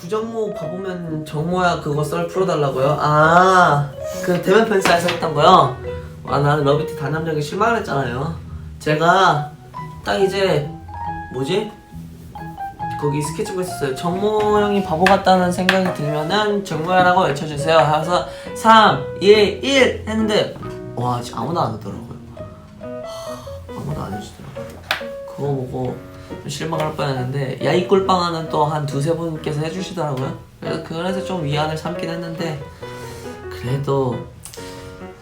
구정모 봐보면 정모야 그거 썰 풀어달라고요? 아, 그 대면 팬사에서 했던 거요? 아, 나는 러비티 단남력에 실망을 했잖아요. 제가 딱 이제 뭐지? 거기 스케치북 했었어요. 정모 형이 바보 같다는 생각이 들면은 정모야라고 외쳐주세요. 하면서 3, 2, 1 했는데 와 아무도 안 하더라고요. 하, 아무도 안 해주더라고요. 그거 보고 좀 실망할 뻔했는데 야이 꿀빵하는 또 한 두세 분께서 해주시더라고요. 그래서 그래서 좀 위안을 삼긴 했는데 그래도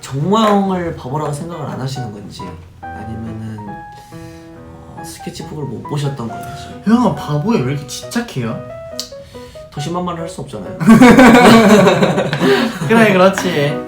정모 형을 바보라고 생각을 안 하시는 건지 아니면은 어, 스케치북을 못 보셨던 건지 형은 바보에 왜 이렇게 집착해요? 더 심한 말을 할 수 없잖아요. 그래 그렇지